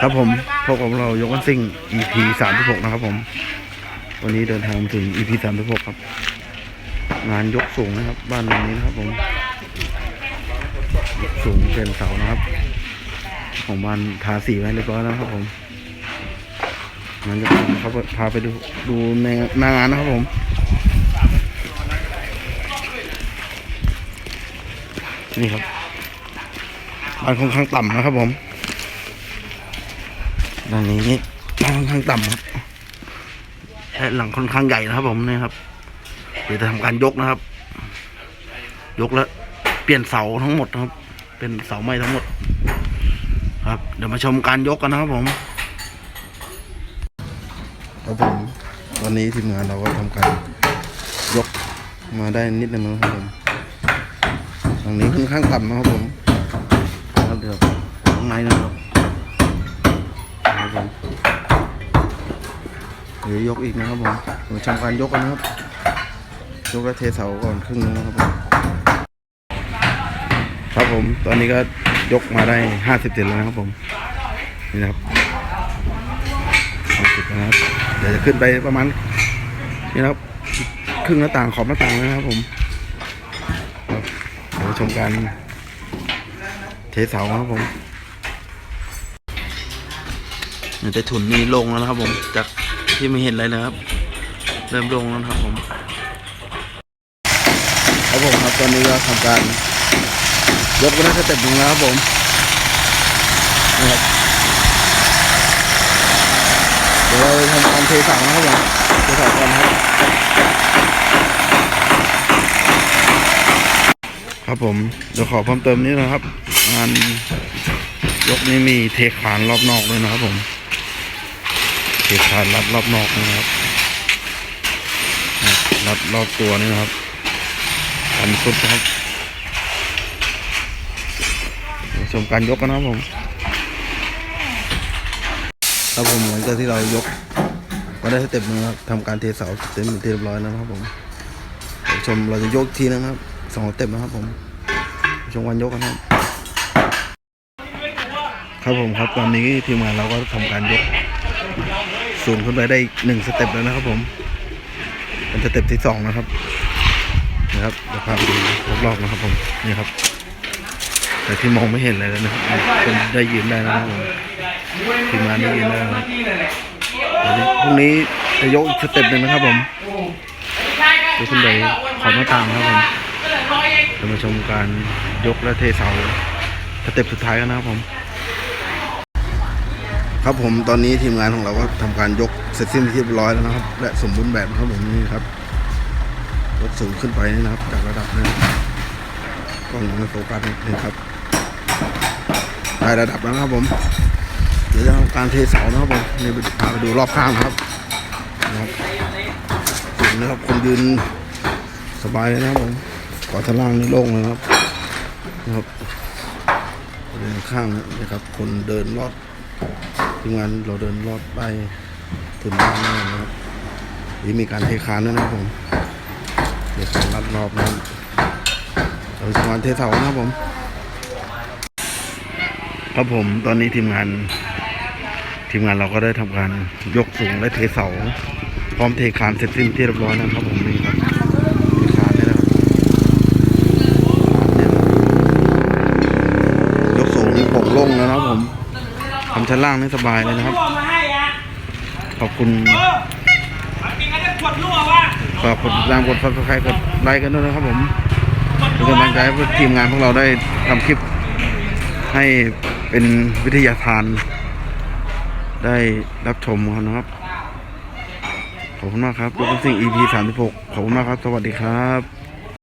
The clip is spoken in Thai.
ครับผมพบกับเรายกกันซิ่ง EP สามหกนะครับผม วันนี้เดินทางมาถึง EP สามหกครับ งานยกสูงนะครับ บ้านหลังนี้นะครับผมยกสูงเป็นเสานะครับ ของบ้านทาสีไว้เรียบร้อยแล้วนะครับผมงานยกสูงเขาพาไปดูดูในหน้างานนะครับผมนี่ครับ บ้านค่อนข้างต่ำนะครับผมด้านนี้บ้านค่อนข้างต่ำครับและหลังค่อนข้างใหญ่นะครับ ผมนี่ครับเดี๋ยวจะทำการยกนะครับ ยกแล้วเปลี่ยนเสาทั้งหมดนะครับ เป็นเสาไม้ทั้งหมด ครับ เดี๋ยวมาชมการยกกันนะครับผมครับผมวันนี้ทีมงานเราก็ทำการยกมาได้นิดนึงนะครับผมตรงนี้ค่อนข้างต่ำนะครับผม เดี๋ยวข้างในนะครับครับผมเดี๋ยวยกอีกนะครับผมมาชมการยกกันนะครับ ยกแล้วเทเสาก่อนครึ่งนึงนะครับผมครับผมตอนนี้ก็ยกมาได้ห้าสิบเซนแล้วนะครับผมนี่นะครับห้าสิบนะครับเดี๋ยวจะขึ้นไปประมาณนี่นะครับครึ่งหน้าต่างขอบหน้าต่างแล้วนะครับผมครับเดี๋ยวชมการ เทเสาครับผมเดี๋ยวจะถุนนี่ลงแล้วนะครับ ผม จากที่ไม่เห็นอะไรนะครับ เริ่มลงแล้วครับผมครับผมครับตอนนี้ก็ทำการ ยกไปได้สเต็ปหนึ่งแล้วครับผมนะครับเดี๋ยวเราทำการเทเสานะครับผมเทเสาก่อนครับ ครับผมเดี๋ยวขอเพิ่มเติมนี้นะครับงานยกนี้มีเทคานรอบนอกด้วยนะครับผม เทคานรัดรอบนอกนะครับรัดรอบตัวนี่นะครับอันสุดนะครับชมการยกกันนะครับผมครับผมหลังจากที่เรายกมาได้สเต็ปนึงครับทำการเทเสาเต็มเรียบร้อยแล้วนะครับผมชมเราจะยกอีกทีนะครับสองสเต็ปนะครับผม ชมวันยกกันครับครับผมครับตอนนี้ทีมงานเราก็ทำการยก สูงขึ้นไปได้หนึ่งสเต็ปแล้วนะครับ ผม เป็นสเต็ปที่สองนะครับนะครับเดี๋ยวพาไปดูรอบๆนะครับ ผมนี่ครับ แต่ที่มองไม่เห็นเลยนะครับคนได้ยืนได้นะครับผมทีมงานได้ยืนได้นะครับพรุ่งนี้จะยกอีกสเต็ปหนึ่งนะครับ ผมดูขึ้นไปขอบหน้าต่างครับผม เรามาชมการยกและเทเสาสเต็ปสุดท้ายกันนะครับผม ครับผมตอนนี้ทีมงานของเราก็ทำการยกเสร็จสิ้นที่เรียบร้อยแล้วนะครับ และสมบูรณ์แบบครับผมนี่ครับยกสูงขึ้นไปนี่นะครับ จากระดับนี้กล้องไม่โฟกัสนี่ครับได้ระดับแล้วนะครับผมเดี๋ยวจะทำการเทเสานะครับผมนี่พาไปดูรอบข้างนะครับนะครับสูนะครับคนยืนสบายเลยนะครับผม ก่อนชั้นล่างนี่โล่งเลยนะครับนะครับเดินข้างนะครับ คนเดินรอดทีมงานเราเดินรอดไปถึงด้านหน้านะครับนี่มีการเทคานด้วยนะครับผมเดี๋ยวการรัดรอบนั้นเราจะมานเทเสานะครับผมครับผมตอนนี้ทีมงาน ทีมงานเราก็ได้ทำการยกสูงและเทเสาพร้อมเทคานเสร็จสิ้นที่เรียบร้อยแล้วนะครับผมนี่ครับเทคานนี่นะครับเนี่ยยกสู งนี่โปร่งโล่งแล้วนะครับผมทำชั้นล่างนี่สบายเลยนะครับ ขอบคุณเออจริงๆก็จะขวดรั่ววะฝากกดติดตามกดซับสไครต์กดไลค์กันด้วยนะครับผมเป็นกำลังใจให้ทีมงานพวกเราได้ทำคลิป ให้เป็นวิทยาทาน ได้รับชมกันนะครับ ขอบคุณมากครับลูกสิ่ง EP 36 ขอบคุณมากครับ สวัสดีครับ